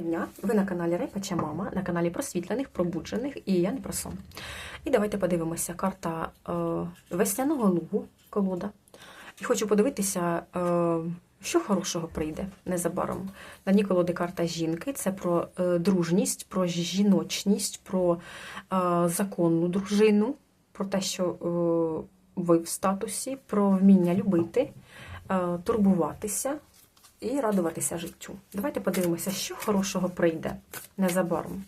Дня, ви на каналі Репача Мама, на каналі просвітлених, пробуджених і я не про сон. І давайте подивимося карта е, весняного лугу, колода. І хочу подивитися, е, що хорошого прийде незабаром. На дні колоди карта жінки це про е, дружність, про жіночність, про е, законну дружину, про те, що е, ви в статусі, про вміння любити, е, турбуватися і радуватися життю. Давайте подивимося, що хорошого прийде незабаром.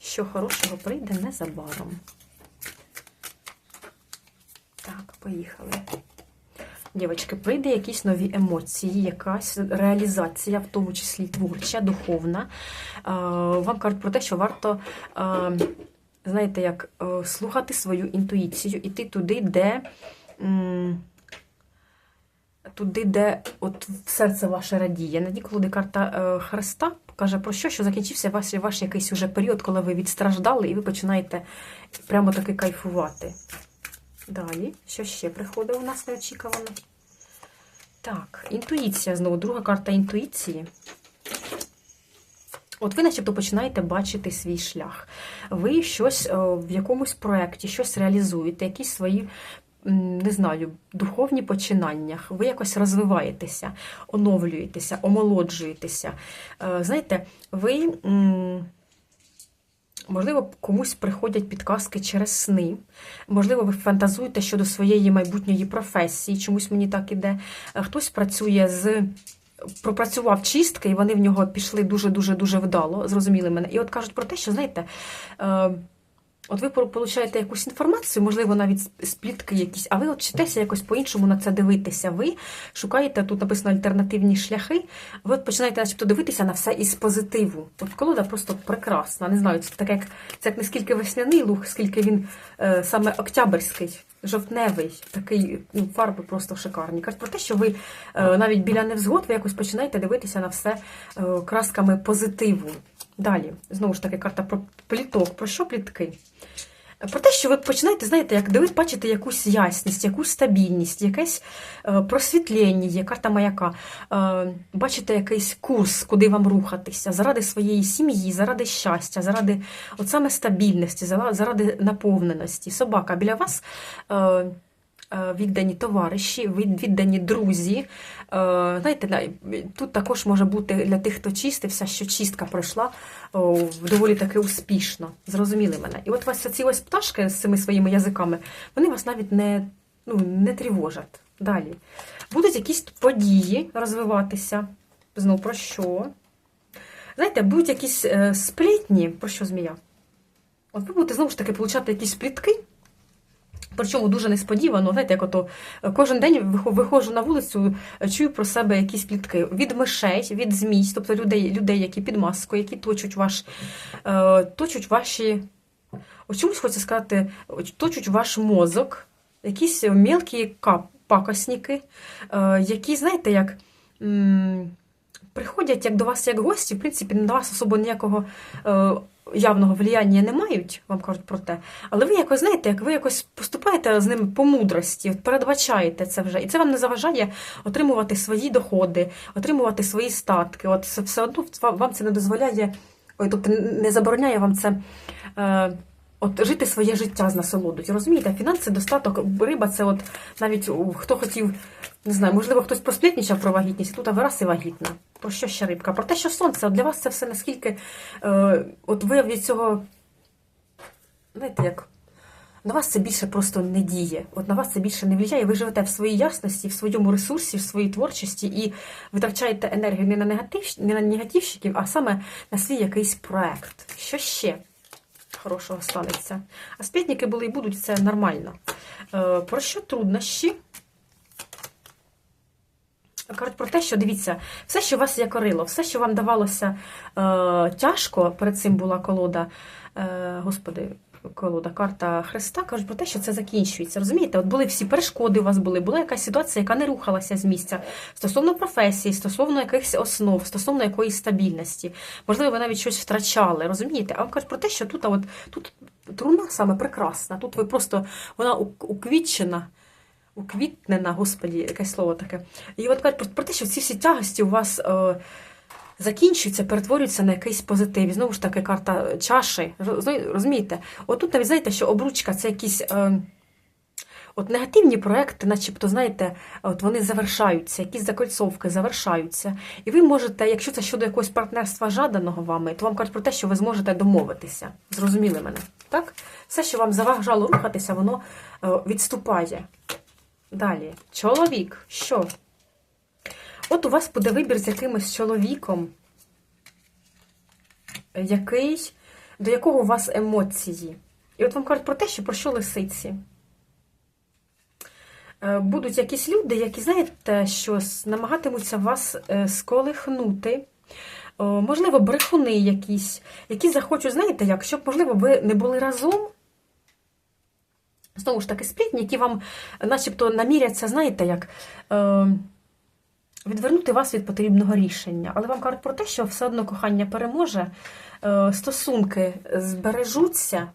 Що хорошого прийде незабаром. Так, поїхали. Дівчатки, прийде якісь нові емоції, якась реалізація, в тому числі творча, духовна. Е, Вам кажуть про те, що варто, е, знаєте, як е, слухати свою інтуїцію, іти туди, де. Туди, де от серце ваше радіє. На дні карта е, Христа каже про що, що закінчився ваш, ваш якийсь уже період, коли ви відстраждали, і ви починаєте прямо таки кайфувати. Далі, що ще приходить у нас неочікувано? Так, інтуїція знову, друга карта інтуїції. От ви начебто починаєте бачити свій шлях. Ви щось е, в якомусь проєкті, щось реалізуєте, якісь свої не знаю, духовні починання, ви якось розвиваєтеся, оновлюєтеся, омолоджуєтеся. Е, Знаєте, ви, можливо, комусь приходять підказки через сни, можливо, ви фантазуєте щодо своєї майбутньої професії, чомусь мені так іде. Е, Хтось працює з. Пропрацював чистки, і вони в нього пішли дуже-дуже-дуже вдало, зрозуміли мене. І от кажуть про те, що, знаєте, е, От ви получаєте якусь інформацію, можливо, навіть сплітки якісь, а ви от вчитеся якось по-іншому на це дивитися. Ви шукаєте, тут написано альтернативні шляхи, ви от починаєте начебто дивитися на все із позитиву. От колода просто прекрасна. Не знаю, це таке, як це як не скільки весняний луг, скільки він е, саме октябрьський, жовтневий, такий ну, фарби просто шикарні. Кажуть про те, що ви е, навіть біля невзгод ви якось починаєте дивитися на все е, красками позитиву. Далі, знову ж таки, карта про пліток. Про що плітки? Про те, що ви починаєте, знаєте, як ви бачите якусь ясність, якусь стабільність, якесь е, просвітлення, є карта маяка, е, бачите якийсь курс, куди вам рухатися, заради своєї сім'ї, заради щастя, заради от саме стабільності, заради наповненості. Собака біля вас. Е, Віддані товариші, віддані друзі. Е, Знаєте, тут також може бути для тих, хто чистився, що чистка пройшла доволі таки успішно. Зрозуміли мене. І от вас ці ось пташки з цими своїми язиками, вони вас навіть не, ну, не тривожать. Далі. Будуть якісь події розвиватися. Знову про що? Знаєте, будуть якісь е, сплітні, про що змія? От ви будете знову ж таки получати якісь плітки. Причому дуже несподівано, знаєте, як ото кожен день виходжу на вулицю, чую про себе якісь плітки від мишей, від змій, тобто людей, людей, які під маскою, які точуть ваш, е, точуть ваші, о чомусь хочу сказати, точуть ваш мозок, якісь мелкі пакосники, е, які, знаєте, як. Приходять як до вас як гості, в принципі, на вас особо ніякого е, явного влияння не мають, вам кажуть про те. Але ви якось знаєте, як ви якось поступаєте з ними по мудрості, передбачаєте це вже. І це вам не заважає отримувати свої доходи, отримувати свої статки. От все одно вам це не дозволяє, ой, тобто не забороняє вам це. Е, От жити своє життя з насолодою. Розумієте, фінанси, достаток, риба це от навіть хто хотів, не знаю, можливо, хтось посплітнічав про вагітність, тут вираз і вагітна. Про що ще рибка? Про те, що сонце, для вас це все наскільки е, от ви від цього, знаєте, як на вас це більше просто не діє. От на вас це більше не влияє. Ви живете в своїй ясності, в своєму ресурсі, в своїй творчості і витрачаєте енергію не на негатив, не на негативщиків, а саме на свій якийсь проект. Що ще? хорошого станеться. А сплітники були і будуть, це нормально. Е, про що труднощі? Кажуть про те, що дивіться, все, що вас якорило, все, що вам давалося е, тяжко, перед цим була колода, е, господи, колода, карта Христа, кажуть про те, що це закінчується. Розумієте, от були всі перешкоди у вас були, була якась ситуація, яка не рухалася з місця стосовно професії, стосовно якихось основ, стосовно якоїсь стабільності. Можливо, ви навіть щось втрачали. Розумієте? А кажуть про те, що тут, а от, тут труна саме прекрасна. Тут ви просто вона уквітчена. Уквітнена, господі, якесь слово таке. І от кажуть про, про те, що ці всі тягості у вас е, закінчуються, перетворюються на якийсь позитив. І знову ж таки, карта чаші. Роз- Розумієте? Отут навіть знаєте, що обручка це якісь. Е, От негативні проекти, начебто, знаєте, от вони завершаються, якісь закольцовки завершаються. І ви можете, якщо це щодо якогось партнерства жаданого вами, то вам кажуть про те, що ви зможете домовитися. Зрозуміли мене? Так? Все, що вам заважало рухатися, воно е, відступає. Далі. Чоловік. Що? От у вас буде вибір з якимось чоловіком, який, до якого у вас емоції. І от вам кажуть про те, що про що лисиці. Е, Будуть якісь люди, які, знаєте, що намагатимуться вас е, сколихнути. Можливо, брехуни якісь, які захочуть, знаєте, як, щоб, можливо, ви не були разом. Знову ж таки, сплітні, які вам начебто наміряться, знаєте, як е, відвернути вас від потрібного рішення. Але вам кажуть про те, що все одно кохання переможе, е, стосунки збережуться.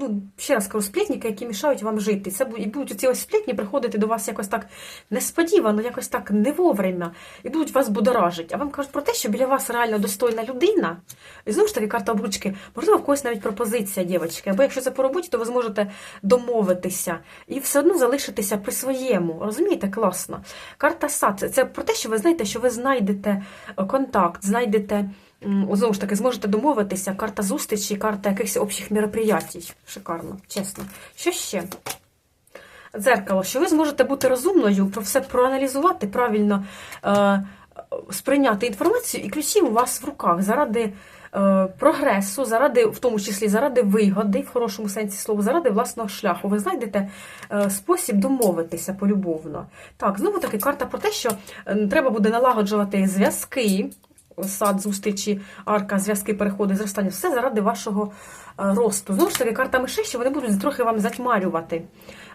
Ну, ще раз кажу, сплетники, які мішають вам жити. Це і будуть ці ось сплетні приходити до вас якось так несподівано, якось так не і будуть вас будоражити. А вам кажуть про те, що біля вас реально достойна людина. І знову ж таки, карта обручки, можливо, в когось навіть пропозиція, дівчатки. Або якщо це по роботі, то ви зможете домовитися і все одно залишитися при своєму. Розумієте, класно. Карта сад це про те, що ви знаєте, що ви знайдете е, контакт, знайдете. Знову ж таки, зможете домовитися, карта зустрічі, карта якихось общих мероприятій. Шикарно, чесно. Що ще? Дзеркало, що ви зможете бути розумною, про все проаналізувати, правильно е, сприйняти інформацію, і ключі у вас в руках заради е, прогресу, заради, в тому числі заради вигоди, в хорошому сенсі слова, заради власного шляху. Ви знайдете е, спосіб домовитися полюбовно. Так, знову таки карта про те, що треба буде налагоджувати зв'язки сад, зустрічі, арка, зв'язки, переходи, зростання, все заради вашого е, росту. Знову ж таки, карта мишей, що вони будуть трохи вам затьмарювати.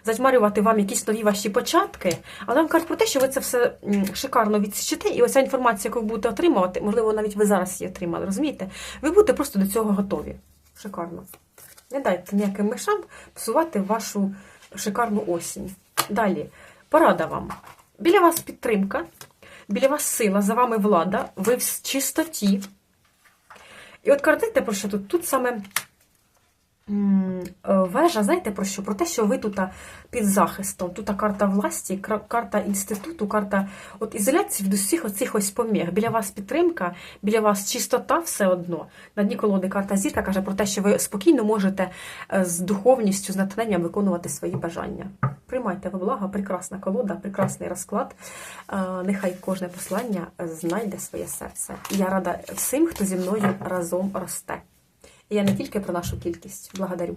Затьмарювати вам якісь нові ваші початки, але вам кажуть про те, що ви це все шикарно відсічите, і оця інформація, яку ви будете отримувати, можливо, навіть ви зараз її отримали, розумієте? Ви будете просто до цього готові. Шикарно. Не дайте ніяким мишам псувати вашу шикарну осінь. Далі, порада вам. Біля вас підтримка, біля вас сила, за вами влада, ви в чистоті. І от картайте про що тут? Тут саме е, вежа, знаєте про що? Про те, що ви тут під захистом. Тут карта власті, карта інституту, карта от ізоляції від усіх оцих ось поміг. Біля вас підтримка, біля вас чистота все одно. На дні колоди карта зірка каже про те, що ви спокійно можете е, з духовністю, з натхненням виконувати свої бажання. Приймайте во благо, прекрасна колода, прекрасний розклад. Е, Нехай кожне послання знайде своє серце. Я рада всім, хто зі мною разом росте. І я не тільки про нашу кількість. Благодарю.